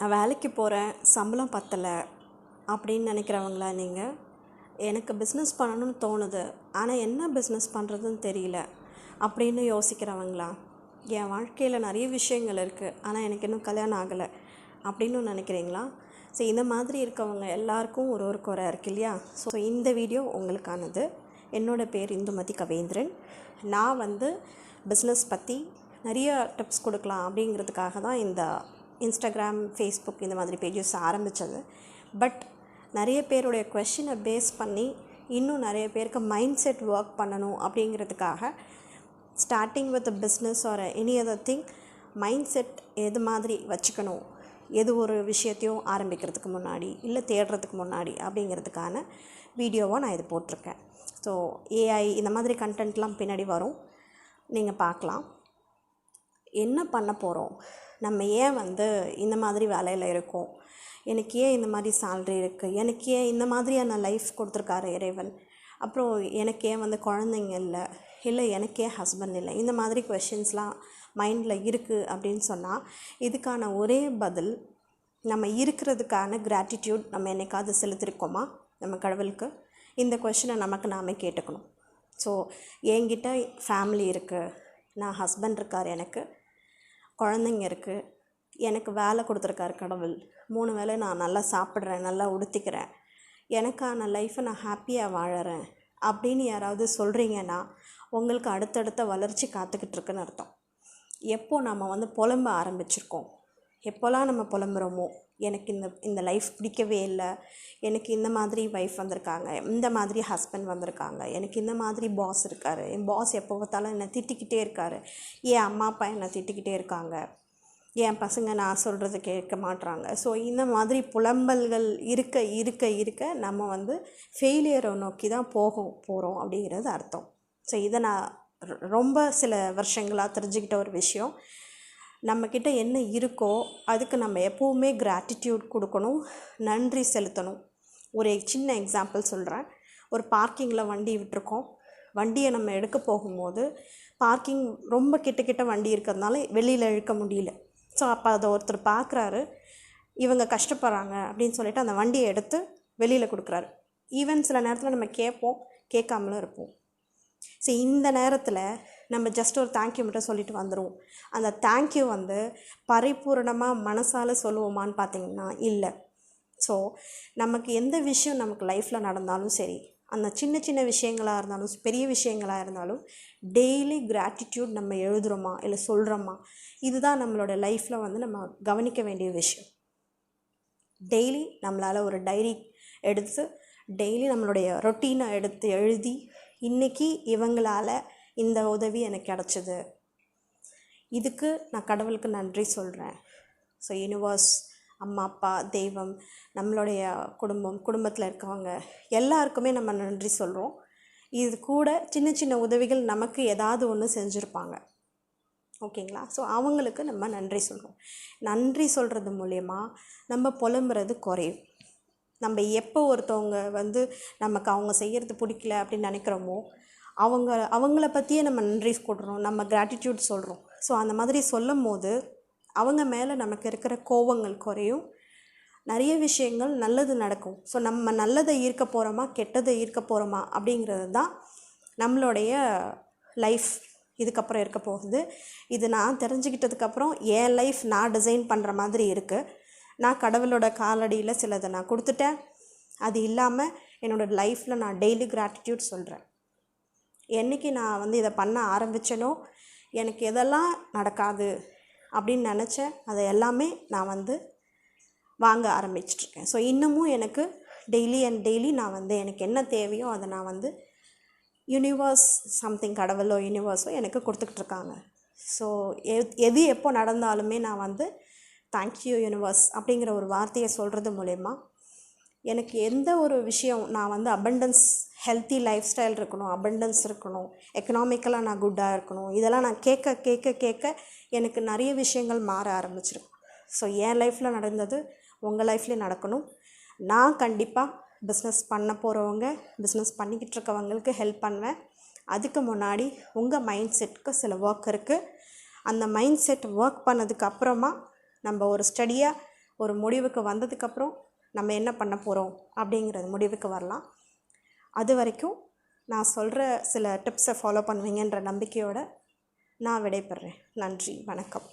நான் வேலைக்கு போகிறேன் சம்பளம் பத்தலை அப்படின்னு நினைக்கிறவங்களா நீங்கள் எனக்கு பிஸ்னஸ் பண்ணணும்னு தோணுது. ஆனால் என்ன பிஸ்னஸ் பண்ணுறதுன்னு தெரியல அப்படின்னு யோசிக்கிறவங்களா? என் வாழ்க்கையில் நிறைய விஷயங்கள் இருக்குது ஆனால் எனக்கு இன்னும் கல்யாணம் ஆகலை அப்படின்னு நினைக்கிறீங்களா? ஸோ இந்த மாதிரி இருக்கவங்க எல்லாருக்கும் ஒரு ஒரு குறை இருக்கு இல்லையா? ஸோ இந்த வீடியோ உங்களுக்கானது. என்னோடய பேர் இந்துமதி கவேந்திரன். நான் வந்து பிஸ்னஸ் பற்றி நிறைய டிப்ஸ் கொடுக்கலாம் அப்படிங்கிறதுக்காக தான் இந்த இன்ஸ்டாகிராம் ஃபேஸ்புக் இந்த மாதிரி பேஜஸ் ஆரம்பித்தது பட் நிறைய பேருடைய கொஷினை பேஸ் பண்ணி இன்னும் நிறைய பேருக்கு மைண்ட் செட் ஒர்க் பண்ணணும் அப்படிங்கிறதுக்காக starting with business or any other thing mind set எது மாதிரி வச்சுக்கணும்? எது ஒரு விஷயத்தையும் ஆரம்பிக்கிறதுக்கு முன்னாடி இல்லை தேடுறதுக்கு முன்னாடி அப்படிங்கிறதுக்கான வீடியோவாக நான் இது போட்டிருக்கேன். ஸோ ஏஐ இந்த மாதிரி கண்டென்ட்லாம் பின்னாடி வரும். நீங்கள் பார்க்கலாம். என்ன பண்ண போகிறோம் நம்ம ஏன் வந்து இந்த மாதிரி வேலையில் இருக்கோம்? எனக்கு ஏன் இந்த மாதிரி சேல்ரி இருக்குது எனக்கு ஏன் இந்த மாதிரியான லைஃப் கொடுத்துருக்காரு இறைவன்? அப்புறம் எனக்கு ஏன் வந்து குழந்தைங்க இல்லை? இல்லை எனக்கே ஹஸ்பண்ட் இல்லை? இந்த மாதிரி கொஷின்ஸ்லாம் மைண்டில் இருக்குது அப்படின்னு சொன்னால் இதுக்கான ஒரே பதில் நம்ம இருக்கிறதுக்கான கிராட்டிடியூட் நம்ம என்னைக்காவது செலுத்திருக்கோமா? நம்ம கடவுளுக்கு? இந்த கொஷினை நமக்கு நாமே கேட்டுக்கணும். ஸோ என்கிட்ட ஃபேமிலி இருக்குது நான் ஹஸ்பண்ட் இருக்கார் எனக்கு. குழந்தைங்க இருக்குது எனக்கு வேலை கொடுத்துருக்காரு கடவுள். மூணு வேளை நான் நல்லா சாப்பிட்றேன் நல்லா உடுத்திக்கிறேன். எனக்கான லைஃப்பை நான் ஹாப்பியாக வாழறேன் அப்படின்னு யாராவது சொல்கிறீங்கன்னா உங்களுக்கு அடுத்தடுத்த வளர்ச்சி காத்துக்கிட்டு இருக்குன்னு அர்த்தம். எப்போ நம்ம வந்து புலம்ப ஆரம்பிச்சிருக்கோம்? எப்போல்லாம் நம்ம புலம்புறோமோ எனக்கு இந்த இந்த லைஃப் பிடிக்கவே இல்லை. எனக்கு இந்த மாதிரி ஒய்ஃப் வந்திருக்காங்க இந்த மாதிரி ஹஸ்பண்ட் வந்திருக்காங்க எனக்கு இந்த மாதிரி பாஸ் இருக்கார். என் பாஸ் எப்போ பார்த்தாலும் என்னை திட்டிக்கிட்டே இருக்கார். என் அம்மா அப்பா என்னை திட்டிக்கிட்டே இருக்காங்க. என் பசங்க நான் சொல்கிறது கேட்க மாட்றாங்க. ஸோ இந்த மாதிரி புலம்பல்கள் இருக்க இருக்க இருக்க நம்ம வந்து ஃபெயிலியரை நோக்கி தான் போகும் போகிறோம் அப்படிங்கிறது அர்த்தம். ஸோ இதை நான் ரொ- ரொம்ப சில வருஷங்களாக தெரிஞ்சுக்கிட்ட ஒரு விஷயம். நம்மக்கிட்ட என்ன இருக்கோ அதுக்கு நம்ம எப்போவுமே கிராட்டிடியூட் கொடுக்கணும் நன்றி செலுத்தணும். ஒரு சின்ன எக்ஸாம்பிள் சொல்கிறேன் ஒரு பார்க்கிங்கில் வண்டி விட்டுருக்கோம். வண்டியை நம்ம எடுக்க போகும்போது பார்க்கிங் ரொம்ப கிட்ட கிட்ட வண்டி இருக்கிறதுனால வெளியில் இழுக்க முடியல. ஸோ அப்போ அதை ஒருத்தர் பார்க்குறாரு இவங்க கஷ்டப்படுறாங்க அப்படின்னு சொல்லிட்டு அந்த வண்டியை எடுத்து வெளியில் கொடுக்குறாரு. ஈவன் சில நேரத்தில் நம்ம கேட்போம் கேட்காமலும் இருப்போம். ஸோ இந்த நேரத்தில் நம்ம ஜஸ்ட் ஒரு தேங்க்யூ மட்டும் சொல்லிட்டு வந்துடுவோம் அந்த தேங்க்யூ வந்து பரிபூரணமாக மனசால் சொல்லுவோமான்னு பார்த்தீங்கன்னா இல்லை. ஸோ நமக்கு எந்த விஷயம் நமக்கு லைஃப்பில் நடந்தாலும் சரி அந்த சின்ன சின்ன விஷயங்களாக இருந்தாலும் பெரிய விஷயங்களாக இருந்தாலும் டெய்லி கிராட்டிடியூட் நம்ம எழுதுகிறோமா இல்லை சொல்கிறோமா இதுதான் நம்மளோட லைஃப்பில் வந்து நம்ம கவனிக்க வேண்டிய விஷயம். டெய்லி நம்மளால் ஒரு டைரி எடுத்து டெய்லி நம்மளுடைய ரொட்டீனை எடுத்து எழுதி இன்றைக்கி இவங்களால் இந்த உதவி எனக்கு கிடச்சிது. இதுக்கு நான் கடவுளுக்கு நன்றி சொல்கிறேன் ஸோ யூனிவர்ஸ் அம்மா அப்பா தெய்வம் நம்மளுடைய குடும்பம் குடும்பத்தில் இருக்கவங்க எல்லாருக்குமே நம்ம நன்றி சொல்கிறோம் இது கூட சின்ன சின்ன உதவிகள் நமக்கு ஏதாவது ஒன்று செஞ்சுருப்பாங்க. ஓகேங்களா? ஸோ அவங்களுக்கு நம்ம நன்றி சொல்கிறோம் நன்றி சொல்கிறது மூலயமா நம்ம புலம்புறது குறையும். நம்ம எப்போ ஒருத்தவங்க வந்து நமக்கு அவங்க செய்கிறது பிடிக்கல அப்படின்னு நினைக்கிறோமோ அவங்க அவங்கள பற்றியே நம்ம நன்றி கொடுறோம் நம்ம கிராட்டிடியூட் சொல்கிறோம் ஸோ அந்த மாதிரி சொல்லும் போது அவங்க மேலே நமக்கு இருக்கிற கோவங்கள் குறையும். நிறைய விஷயங்கள் நல்லது நடக்கும். ஸோ நம்ம நல்லதை ஈர்க்க போகிறோமா கெட்டதை ஈர்க்க போகிறோமா அப்படிங்கிறது தான் நம்மளுடைய லைஃப் இதுக்கப்புறம் இருக்க போகுது. இது நான் தெரிஞ்சுக்கிட்டதுக்கப்புறம் என் லைஃப் நான் டிசைன் பண்ணுற மாதிரி இருக்குது நான் கடவுளோட காலடியில் சிலதை நான் கொடுத்துட்டேன். அது இல்லாமல் என்னோடய லைஃப்பில் நான் டெய்லி கிராட்டிடியூட் சொல்கிறேன் என்னைக்கு நான் வந்து இதை பண்ண ஆரம்பித்தேனோ எனக்கு எதெல்லாம் நடக்காது அப்படின்னு நினச்சேன் அதை எல்லாமே நான் வந்து வாங்க ஆரம்பிச்சிட்ருக்கேன். ஸோ இன்னமும் எனக்கு டெய்லி அண்ட் டெய்லி நான் வந்து எனக்கு என்ன தேவையோ அதை நான் வந்து யூனிவர்ஸ் சம்திங் கடவுளோ யூனிவர்ஸோ எனக்கு கொடுத்துக்கிட்டு இருக்காங்க ஸோ எது எப்போ நடந்தாலுமே நான் வந்து தேங்க்யூ யூனிவர்ஸ் அப்படிங்கிற ஒரு வார்த்தையை சொல்கிறது மூலயமா எனக்கு எந்த ஒரு விஷயம் நான் வந்து அபண்டன்ஸ் ஹெல்த்தி லைஃப் ஸ்டைல் இருக்கணும் அபண்டன்ஸ் இருக்கணும் எக்கனாமிக்கலாக நான் குட்டாக இருக்கணும் இதெல்லாம் நான் கேட்க கேட்க கேட்க எனக்கு நிறைய விஷயங்கள் மாற ஆரம்பிச்சிருக்கும். ஸோ என் லைஃப்பில் நடந்தது உங்கள் லைஃப்லேயும் நடக்கணும். நான் கண்டிப்பாக பிஸ்னஸ் பண்ண போகிறவங்க பிஸ்னஸ் பண்ணிக்கிட்டு இருக்கவங்களுக்கு ஹெல்ப் பண்ணுவேன். அதுக்கு முன்னாடி உங்கள் மைண்ட் செட்டுக்கு சில ஒர்க் இருக்குது அந்த மைண்ட் செட் ஒர்க் பண்ணதுக்கு அப்புறமா நம்ம ஒரு ஸ்டடியாக ஒரு முடிவுக்கு வந்ததுக்கப்புறம் நம்ம என்ன பண்ண போகிறோம் அப்படிங்கிறது முடிவுக்கு வரலாம். அது வரைக்கும் நான் சொல்கிற சில டிப்ஸை ஃபாலோ பண்ணுவீங்கன்ற நம்பிக்கையோடு நான் விடைபெறேன். நன்றி வணக்கம்.